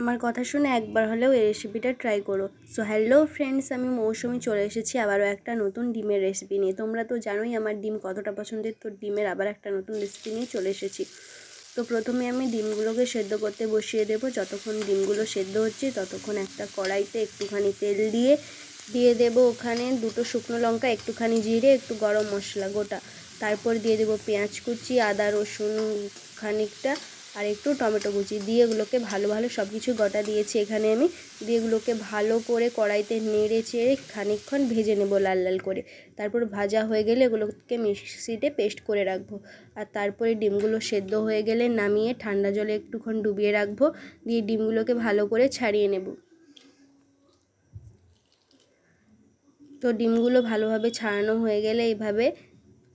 আমার কথা শুনে একবার হলেও এই রেসিপিটা ট্রাই করো। সো হ্যালো ফ্রেন্ডস আমি মৌসুমি চলে এসেছি আবারও একটা নতুন ডিমের রেসিপি নিয়ে। তোমরা তো জানোই আমার ডিম কতটা পছন্দের, তো ডিমের আবার একটা নতুন রেসিপি নিয়ে চলে এসেছি। তো প্রথমে আমি ডিমগুলোকে সেদ্ধ করতে বসিয়ে দেবো। যতক্ষণ ডিমগুলো সেদ্ধ হচ্ছে, ততক্ষণ একটা কড়াইতে একটুখানি তেল দিয়ে দিয়ে দেব ওখানে দুটো শুকনো লঙ্কা, একটুখানি জিরে, একটু গরম মশলা গোটা। তারপর দিয়ে দেবো পেঁয়াজ কুচি, আদা, রসুন, খানিকটা আর একটু টমেটো কুচি দিয়ে এগুলোকে ভালো ভালো সব কিছু গোটা দিয়েছি। এখানে আমি দিয়ে এগুলোকে ভালো করে কড়াইতে নেড়ে চেড়ে খানিকক্ষণ ভেজে নেব লাল লাল করে। তারপর ভাজা হয়ে গেলে এগুলোকে মিক্সিতে পেস্ট করে রাখব। আর তারপরে ডিমগুলো সেদ্ধ হয়ে গেলে নামিয়ে ঠান্ডা জলে একটুক্ষণ ডুবিয়ে রাখব। দিয়ে ডিমগুলোকে ভালো করে ছাড়িয়ে নেব। তো ডিমগুলো ভালোভাবে ছাড়ানো হয়ে গেলে এইভাবে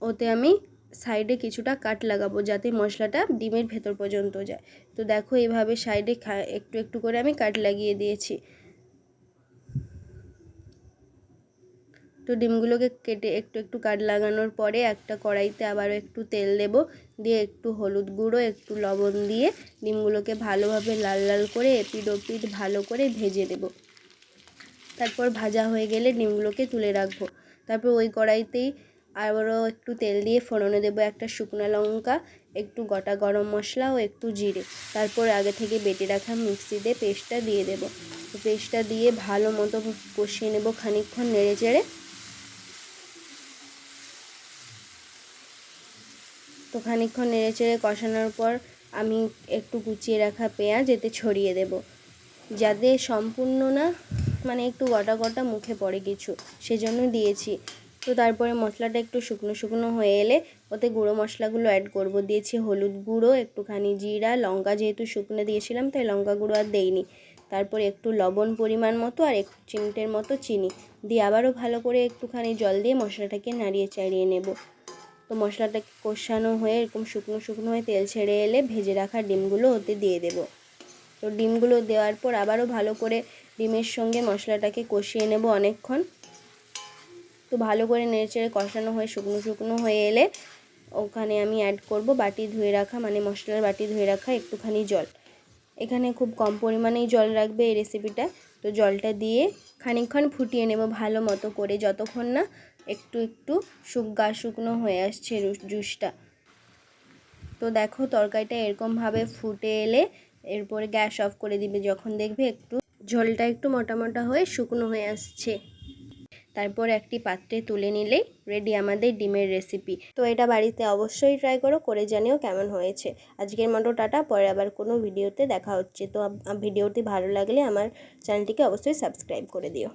ওতে আমি সাইডে কিছুটা কাট লাগাবো যাতে মশলাটা ডিমের ভেতর পর্যন্ত যায়। তো দেখো এইভাবে সাইডে একটু একটু করে আমি কাট লাগিয়ে দিয়েছি। তো ডিমগুলোকে কেটে একটু একটু কাট লাগানোর পরে একটা কড়াইতে আবারও একটু তেল দেব। দিয়ে একটু হলুদ গুঁড়ো, একটু লবণ দিয়ে ডিমগুলোকে ভালোভাবে লাল লাল করে এপিড ওপিড ভালো করে ভেজে দেব। তারপর ভাজা হয়ে গেলে ডিমগুলোকে তুলে রাখব। তারপর ওই কড়াইতেই আবারও একটু তেল দিয়ে ফোড়নে দেবো একটা শুকনো লঙ্কা, একটু গোটা গরম মশলা ও একটু জিরে। তারপর আগে থেকে বেটে রাখা মিক্সিতে পেস্টটা দিয়ে দেবো। পেস্টটা দিয়ে ভালো মতো কষিয়ে নেব খানিকক্ষণ নেড়ে চেড়ে। তো খানিকক্ষণ নেড়ে চেড়ে কষানোর পর আমি একটু কুচিয়ে রাখা পেঁয়াজ এতে ছড়িয়ে দেব। যাতে সম্পূর্ণ না মানে একটু গোটা গোটা মুখে পড়ে কিছু, সেজন্য দিয়েছি। তো তারপরে মশলাটা একটু শুকনো শুকনো হয়ে এলে ওতে গুঁড়ো মশলাগুলো অ্যাড করব। দিয়েছি হলুদ গুঁড়ো, একটুখানি জিরা, লঙ্কা যেহেতু শুকনো দিয়েছিলাম, তাই লঙ্কা গুঁড়ো আর দেইনি। তারপর একটু লবণ পরিমাণ মতো আর এক চিমটের মতো চিনি। দিয়ে আবারও ভালো করে একটুখানি জল দিয়ে মশলাটাকে নাড়িয়ে চাড়িয়ে নেব। তো মশলাটাকে কষানো হয়ে এরকম শুকনো শুকনো হয়ে তেল ছেড়ে এলে ভেজে রাখা ডিমগুলো ওতে দিয়ে দেব। তো ডিমগুলো দেওয়ার পর আবারও ভালো করে ডিমের সঙ্গে মশলাটাকে কষিয়ে নেব অনেকক্ষণ। তো ভালো করে নেড়েচেড়ে কষানো হয়ে, শুকনো শুকনো হয়ে এলে ওখানে আমি অ্যাড করব বাটি ধুয়ে রাখা মানে মশলার বাটি ধুয়ে রাখা একটুখানি জল। এখানে খুব কম পরিমাণেই জল রাখবে এই রেসিপিটা তো জলটা দিয়ে খানিকক্ষণ ফুটিয়ে নেব ভালো মতো করে, যতক্ষণ না একটু একটু শুক, গা শুকনো হয়ে আসছে জুসটা। তো দেখো তরকারিটা এরকমভাবে ফুটে এলে এরপরে গ্যাস অফ করে দিবে, যখন দেখবে একটু ঝোলটা একটু মোটা মোটা হয়ে শুকনো হয়ে আসছে। তারপর একটি পাত্রে তুলে নিলেই রেডি আমাদের ডিমের রেসিপি তো এটা বাড়িতে অবশ্যই ট্রাই করো, করে জানিও কেমন হয়েছে। আজকের মতো টাটা, পরে আবার কোনো ভিডিওতে দেখা হচ্ছে। তো ভিডিওটি ভালো লাগলে আমার চ্যানেলটিকে অবশ্যই সাবস্ক্রাইব করে দিও।